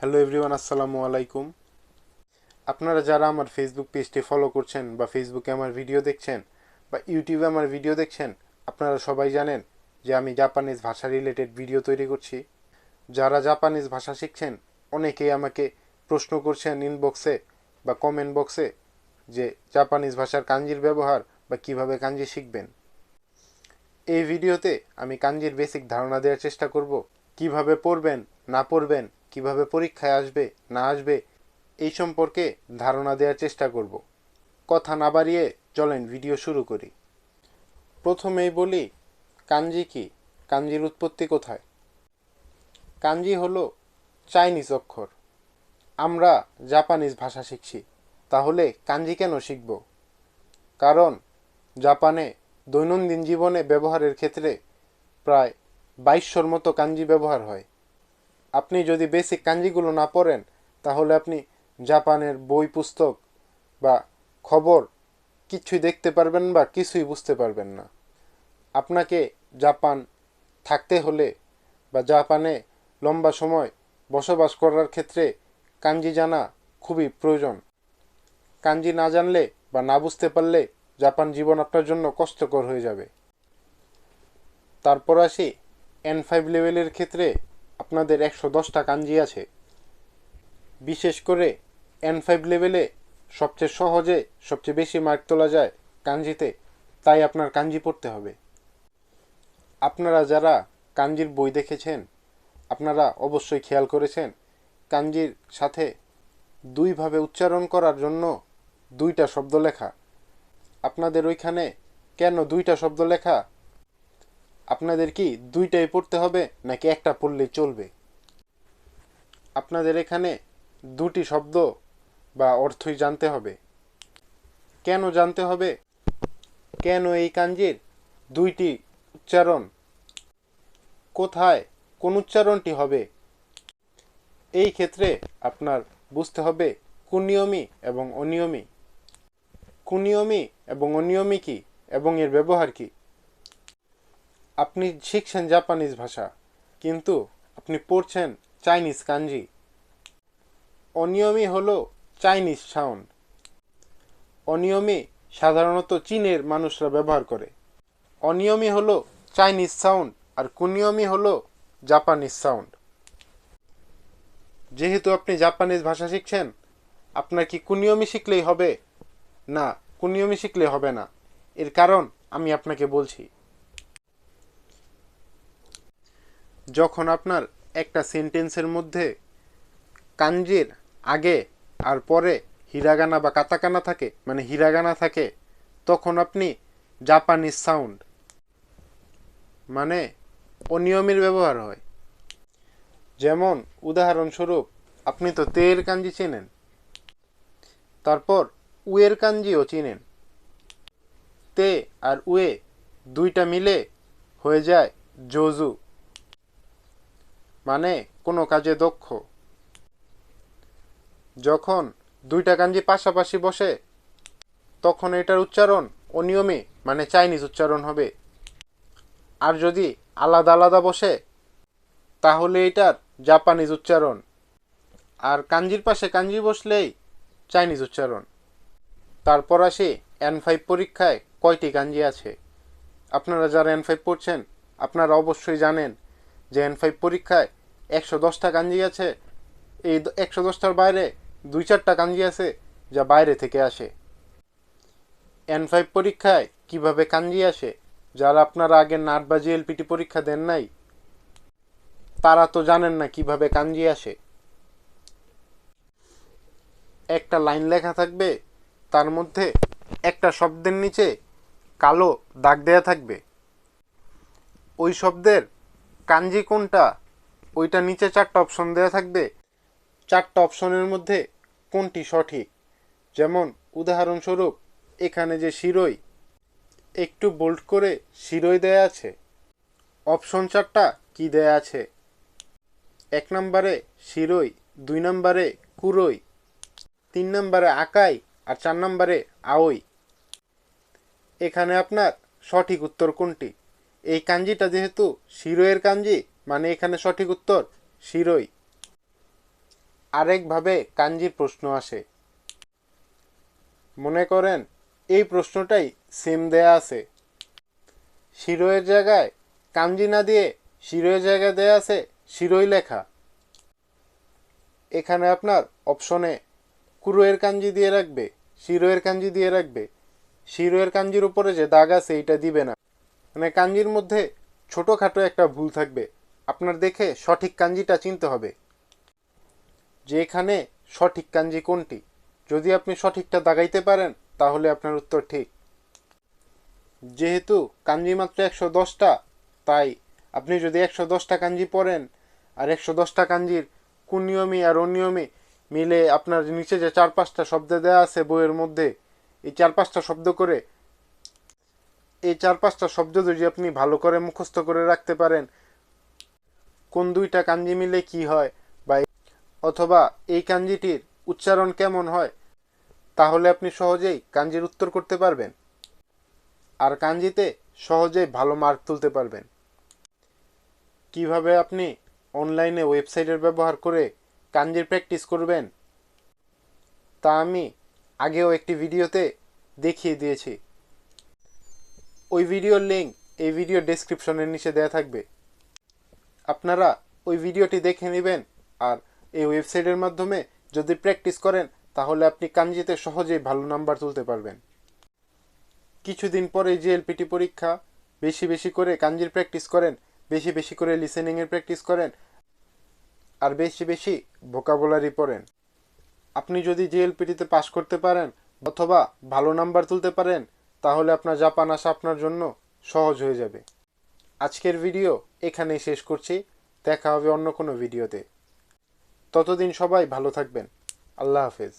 Hello everyone আসসালামু আলাইকুম আপনারা যারা আমার ফেসবুক পেজটি ফলো করছেন বা ফেসবুকে আমার ভিডিও দেখছেন বা ইউটিউবে আমার ভিডিও দেখছেন, আপনারা সবাই জানেন যে আমি জাপানিজ ভাষা রিলেটেড ভিডিও তৈরি করছি। যারা জাপানিজ ভাষা শিখছেন, অনেকেই আমাকে প্রশ্ন করছেন ইনবক্সে বা কমেন্ট বক্সে যে জাপানিজ ভাষার কাঞ্জির ব্যবহার বা কীভাবে কাঞ্জি শিখবেন। এই ভিডিওতে আমি কাঞ্জির বেসিক ধারণা দেওয়ার চেষ্টা করব। কীভাবে পড়বেন, না পড়বেন কীভাবে পরীক্ষায় আসবে, না আসবে, এই সম্পর্কে ধারণা দেওয়ার চেষ্টা করব। কথা না বাড়িয়ে চলেন ভিডিও শুরু করি। প্রথমেই বলি, কাঞ্জি কি? কাঞ্জির উৎপত্তি কোথায়? কাঞ্জি হলো চাইনিজ অক্ষর। আমরা জাপানিজ ভাষা শিখছি, তাহলে কাঞ্জি কেন শিখব? কারণ জাপানে দৈনন্দিন জীবনে ব্যবহারের ক্ষেত্রে প্রায় বাইশশোর মতো কাঞ্জি ব্যবহার হয়। আপনি যদি বেসিক কাঞ্জিগুলো না পড়েন, তাহলে আপনি জাপানের বই পুস্তক বা খবর কিছুই দেখতে পারবেন বা কিছুই বুঝতে পারবেন না। আপনাকে জাপান থাকতে হলে বা জাপানে লম্বা সময় বসবাস করার ক্ষেত্রে কাঞ্জি জানা খুবই প্রয়োজন। কাঞ্জি না জানলে বা না বুঝতে পারলে জাপান জীবন আপনার জন্য কষ্টকর হয়ে যাবে। তারপর আসি এন ফাইভ লেভেলের ক্ষেত্রে আপনাদের একশো দশটা কাঞ্জি আছে। বিশেষ করে এন ফাইভ লেভেলে সবচেয়ে সহজে, সবচেয়ে বেশি মার্ক তোলা যায় কাঞ্জিতে, তাই আপনার কাঞ্জি পড়তে হবে। আপনারা যারা কাঞ্জির বই দেখেছেন, আপনারা অবশ্যই খেয়াল করেছেন, কাঞ্জির সাথে দুইভাবে উচ্চারণ করার জন্য দুইটা শব্দ লেখা। আপনাদের ওইখানে কেন দুইটা শব্দ লেখা? আপনাদের কি দুইটাই পড়তে হবে, নাকি একটা পড়লেই চলবে? আপনাদের এখানে দুটি শব্দ বা অর্থই জানতে হবে। কেন জানতে হবে? কেন এই কাঞ্জির দুইটি উচ্চারণ? কোথায় কোন উচ্চারণটি হবে? এই ক্ষেত্রে আপনার বুঝতে হবে কুনিয়মি এবং অনিয়মী। কুনিয়মি এবং অনিয়মী কি এবং এর ব্যবহার কি? আপনি শিখছেন জাপানিজ ভাষা, কিন্তু আপনি পড়ছেন চাইনিজ কাঞ্জি। অনিয়মী হলো চাইনিজ সাউন্ড। অনিয়মী সাধারণত চীনের মানুষরা ব্যবহার করে। অনিয়মী হলো চাইনিজ সাউন্ড আর কুনিয়মী হলো জাপানিজ সাউন্ড। যেহেতু আপনি জাপানিজ ভাষা শিখছেন, আপনার কি কুনিয়মী শিখলেই হবে? না কুনিয়মী শিখলে হবে না। এর কারণ আমি আপনাকে বলছি। যখন আপনার একটা সেন্টেন্সের মধ্যে কাঞ্জির আগে আর পরে হিরাগানা বা কাতাকানা থাকে মানে হিরাগানা থাকে, তখন আপনি জাপানিজ সাউন্ড মানে অনিয়মের ব্যবহার হয়। যেমন উদাহরণস্বরূপ, আপনি তো তের কাঞ্জি চেনেন, তারপর উয়ের কাঞ্জিও চিনেন। তে আর উয়ে দুইটা মিলে হয়ে যায় জোজু। মানে কোনো কাজে দক্ষ। যখন দুইটা কাঞ্জি পাশাপাশি বসে, তখন এটার উচ্চারণ অনিয়মে মানে চাইনিজ উচ্চারণ হবে। আর যদি আলাদা আলাদা বসে, তাহলে এটার জাপানিজ উচ্চারণ। আর কাঞ্জির পাশে কাঞ্জি বসলেই চাইনিজ উচ্চারণ। তারপর আসে এন ফাইভ পরীক্ষায় কয়টি কাঞ্জি আছে। আপনারা যারা এন ফাইভ পড়ছেন, আপনারা অবশ্যই জানেন যে এন ফাইভ পরীক্ষায় একশো দশটা কাঞ্জি আছে, এই একশো দশটার বাইরে দুই চারটা কাঞ্জি আছে যা বাইরে থেকে আসে। এন ফাইভ পরীক্ষায় কীভাবে কাঞ্জি আসে, যারা আপনারা আগে নাট বা জিএলপিটি পরীক্ষা দেন নাই, তারা তো জানেন না কীভাবে কাঞ্জি আসে। একটা লাইন লেখা থাকবে, তার মধ্যে একটা শব্দের নিচে কালো দাগ দেয়া থাকবে। ওই শব্দের কাঞ্জি কোনটা ওইটা নিচে চারটা অপশন দেওয়া থাকবে। চারটা অপশনের মধ্যে কোনটি সঠিক? যেমন, উদাহরণস্বরূপ, এখানে যে শিরোই, একটু বোল্ড করে শিরোই দেয়া আছে। অপশন চারটা কি দেয়া আছে? এক নম্বরে শিরোই, দুই নম্বরে কুরোই, তিন নম্বরে আকাই, আর চার নম্বরে আওই। এখানে আপনার সঠিক উত্তর কোনটি? এই কাঞ্জিটা যেহেতু শিরোয়ের কাঞ্জি মানে এখানে সঠিক উত্তর, শিরোই। আরেকভাবে কাঞ্জির প্রশ্ন আসে। মনে করেন, এই প্রশ্নটাই সেম দেয়া আছে। শিরোয়ের জায়গায় কাঞ্জি না দিয়ে শিরোয়ের জায়গায় দেয়া আছে শিরোই লেখা। এখানে আপনার অপশনে কুরুয়ের কাঞ্জি দিয়ে রাখবে শিরোয়ের কাঞ্জি দিয়ে রাখবে। শিরোয়ের কাঞ্জির উপরে যে দাগ আছে, এইটা দিবে না। মানে কাঞ্জির মধ্যে ছোটোখাটো একটা ভুল থাকবে। আপনার দেখে সঠিক কাঞ্জিটা চিনতে হবে। যে এখানে সঠিক কাঞ্জি কোনটি? যদি আপনি সঠিকটা দাগাইতে পারেন, তাহলে আপনার উত্তর ঠিক। যেহেতু কাঞ্জি মাত্র একশো দশটা, তাই আপনি যদি একশো দশটা কাঞ্জি পড়েন আর একশো দশটা কাঞ্জির কোন নিয়মে আর অনিয়মে মিলে আপনার নিচে যে চার পাঁচটা শব্দ দেওয়া আছে বইয়ের মধ্যে, এই চার পাঁচটা শব্দ করে, এই চার পাঁচটা শব্দ যদি আপনি ভালো করে মুখস্থ করে রাখতে পারেন কোন দুইটা কাঞ্জি মিলে কি হয় বা অথবা এই কাঞ্জিটির উচ্চারণ কেমন হয়, তাহলে আপনি সহজেই কাঞ্জির উত্তর করতে পারবেন। আর কাঞ্জিতে সহজেই ভালো মার্ক তুলতে পারবেন। কীভাবে আপনি অনলাইনে ওয়েবসাইটের ব্যবহার করে কাঞ্জির প্র্যাকটিস করবেন, তা আমি আগেও একটি ভিডিওতে দেখিয়ে দিয়েছি। ওই ভিডিওর লিঙ্ক এই ভিডিও ডেসক্রিপশনের নিচে দেওয়া থাকবে। আপনারা ওই ভিডিওটি দেখে নেবেন আর এই ওয়েবসাইটের মাধ্যমে যদি প্র্যাকটিস করেন, তাহলে আপনি কাঞ্জিতে সহজেই ভালো নাম্বার তুলতে পারবেন। কিছুদিন পরে জিএলপিটি পরীক্ষা, বেশি বেশি করে কাঞ্জির প্র্যাকটিস করেন, বেশি বেশি করে লিসেনিংয়ের প্র্যাকটিস করেন, আর বেশি বেশি ভোকাবুলারি পড়েন। আপনি যদি জিএলপিটিতে পাশ করতে পারেন অথবা ভালো নাম্বার তুলতে পারেন, তাহলে আপনার জাপান আসা আপনার জন্য সহজ হয়ে যাবে। আজকের ভিডিও এখানেই শেষ করছি। দেখা হবে অন্য কোনো ভিডিওতে। ততদিন সবাই ভালো থাকবেন। আল্লাহ হাফেজ।